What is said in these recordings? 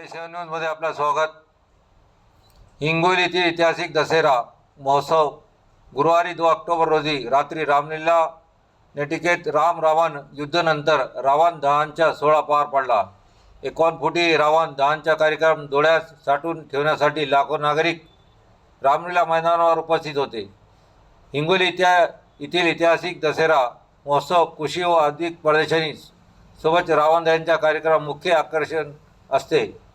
सेवन न्यूजमध्ये आपलं स्वागत. हिंगोली येथील ऐतिहासिक दसरा महोत्सव गुरुवारी दो ऑक्टोबर रोजी रात्री रामलीला नटिकेत राम रावण युद्धानंतर रावण दहांच्या सोहळा पार पडला. एकोण फुटी रावण दहानचा कार्यक्रम डोळ्यात साठवून ठेवण्यासाठी लाखो नागरिक रामलीला मैदानावर उपस्थित होते. हिंगोली इतिहा येथील ऐतिहासिक दसरा महोत्सव कृषी व अधिक प्रदर्शनी सोबत रावण दहनचा कार्यक्रम मुख्य आकर्षण असते.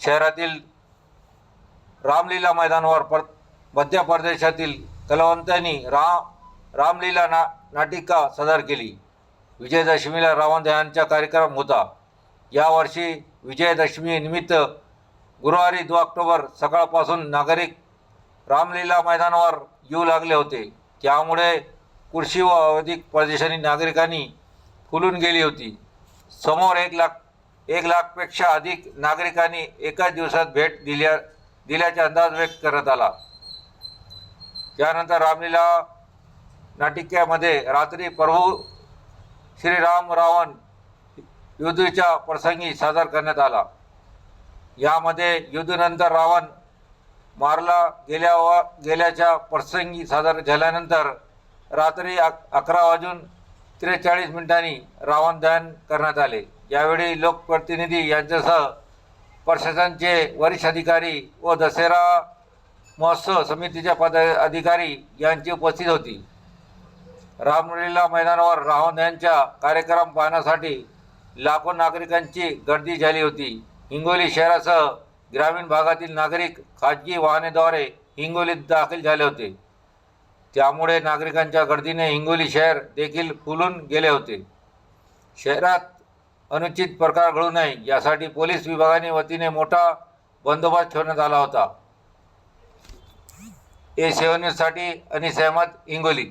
शहरातील रामलीला मैदानावर पर मध्य प्रदेशातील कलावंतांनी रा रामलीला ना नाटिका सादर केली. विजयदशमीला रावण दहनचा कार्यक्रम होता. यावर्षी विजयदशमी निमित्त गुरुवारी दो ऑक्टोबर सकाळपासून नागरिक रामलीला मैदानावर येऊ लागले होते. त्यामुळे कृषी व अधिक प्रदेशांनी नागरिकांनी फुलून गेली होती. समोर एक लाख एक लाखपेक्षा अधिक नागरिकांनी एकाच दिवसात भेट दिल्या दिल्याचा अंदाज व्यक्त करण्यात आला. त्यानंतर रामलीला नाटिक्यामध्ये रात्री प्रभू श्रीराम रावण युद्धीच्या प्रसंगी सादर करण्यात आला. यामध्ये युद्धनंतर रावण मारला गेल्या गेल्याच्या प्रसंगी सादर झाल्यानंतर रात्री अक अकरा वाजून त्रेचाळीस मिनिटांनी रावण दहन करण्यात आले. यावेळी लोकप्रतिनिधी यांच्यासह प्रशासनचे वरिष्ठ अधिकारी व दसरा महोत्सव समितीच्या पद अधिकारी यांची उपस्थित होती. रामलीला मैदानावर रावण यांच्या कार्यक्रम पाहण्यासाठी लाखो नागरिकांची गर्दी झाली होती. हिंगोली शहरासह ग्रामीण भागातील नागरिक खाजगी वाहनेद्वारे हिंगोलीत दाखल झाले होते. त्यामुळे नागरिकांच्या गर्दीने हिंगोली शहर देखील फुलून गेले होते. शहरात अनुचित प्रकार घडू नये. यासाठी पोलीस विभागाने वतीने मोठा बंदोबस्त ठेवण्यात आला होता. ए सेवन न्यूजसाठी अनिस अहमद हिंगोली.